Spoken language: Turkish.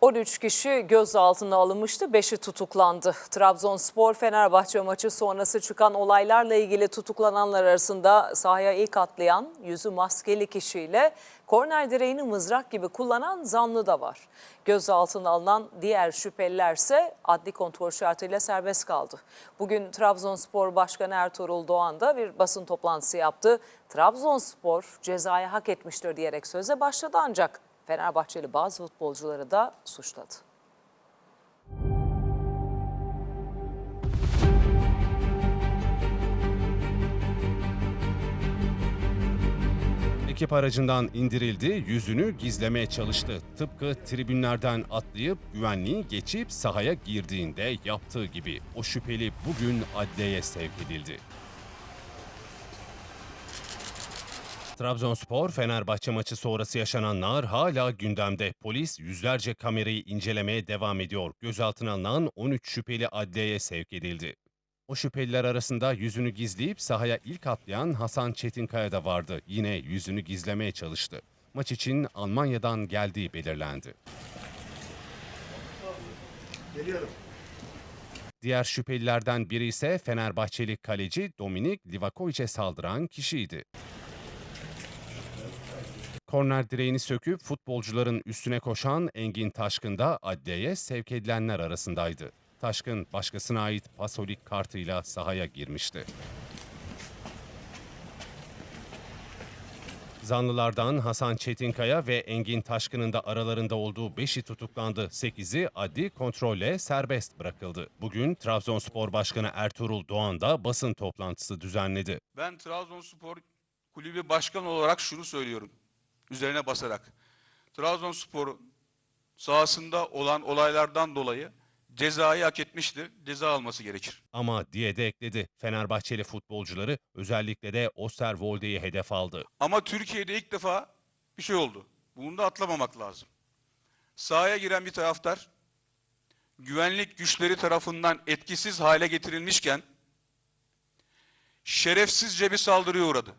13 kişi gözaltına alınmıştı, 5'i tutuklandı. Trabzonspor Fenerbahçe maçı sonrası çıkan olaylarla ilgili tutuklananlar arasında sahaya ilk atlayan yüzü maskeli kişiyle korner direğini mızrak gibi kullanan zanlı da var. Gözaltına alınan diğer şüpheliler ise adli kontrol şartıyla serbest kaldı. Bugün Trabzonspor Başkanı Ertuğrul Doğan da bir basın toplantısı yaptı. Trabzonspor cezayı hak etmiştir diyerek söze başladı ancak Fenerbahçeli bazı futbolcuları da suçladı. Ekip aracından indirildi, yüzünü gizlemeye çalıştı. Tıpkı tribünlerden atlayıp güvenliği geçip sahaya girdiğinde yaptığı gibi. O şüpheli bugün adliyeye sevk edildi. Trabzonspor Fenerbahçe maçı sonrası yaşananlar hala gündemde. Polis yüzlerce kamerayı incelemeye devam ediyor. Gözaltına alınan 13 şüpheli adliyeye sevk edildi. O şüpheliler arasında yüzünü gizleyip sahaya ilk atlayan Hasan Çetinkaya da vardı. Yine yüzünü gizlemeye çalıştı. Maç için Almanya'dan geldiği belirlendi. Diğer şüphelilerden biri ise Fenerbahçeli kaleci Dominik Livakovic'e saldıran kişiydi. Korner direğini söküp futbolcuların üstüne koşan Engin Taşkın da adliyeye sevk edilenler arasındaydı. Taşkın başkasına ait pasolik kartıyla sahaya girmişti. Zanlılardan Hasan Çetinkaya ve Engin Taşkın'ın da aralarında olduğu 5'i tutuklandı. 8'i adli kontrolle serbest bırakıldı. Bugün Trabzonspor Başkanı Ertuğrul Doğan da basın toplantısı düzenledi. Ben Trabzonspor Kulübü Başkanı olarak şunu söylüyorum. Üzerine basarak. Trabzonspor sahasında olan olaylardan dolayı cezayı hak etmiştir. Ceza alması gerekir. Ama diye de ekledi. Fenerbahçeli futbolcuları özellikle de Osterwolde'yi hedef aldı. Ama Türkiye'de ilk defa bir şey oldu. Bunu da atlamamak lazım. Sahaya giren bir taraftar güvenlik güçleri tarafından etkisiz hale getirilmişken şerefsizce bir saldırıya uğradı.